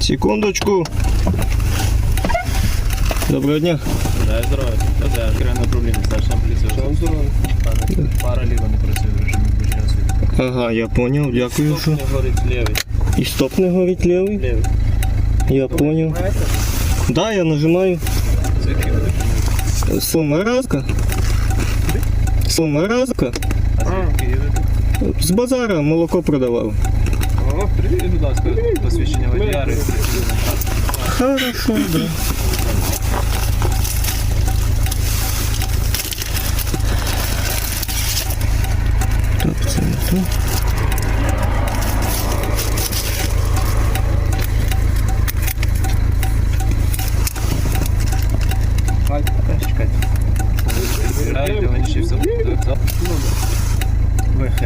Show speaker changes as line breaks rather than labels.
Секундочку. Доброго дня.
Да, здоров'я. Це старшого поліції. Вам здоров'я. Пара ліва не працює в режимі включення світла.
Ага, я понял, дякую. Що...
Не горить лівий.
І стоп не горить лівий.
Лівий.
Я понял. Да, я нажимаю.
Звідки ви документи?
Саморазка. Саморазка.
А звідки їдете?
С базара молоко продавал.
О, Привіть, будь ласка, посвідчення водія
Хорошо, да. Так, це не то. Чекайте, все.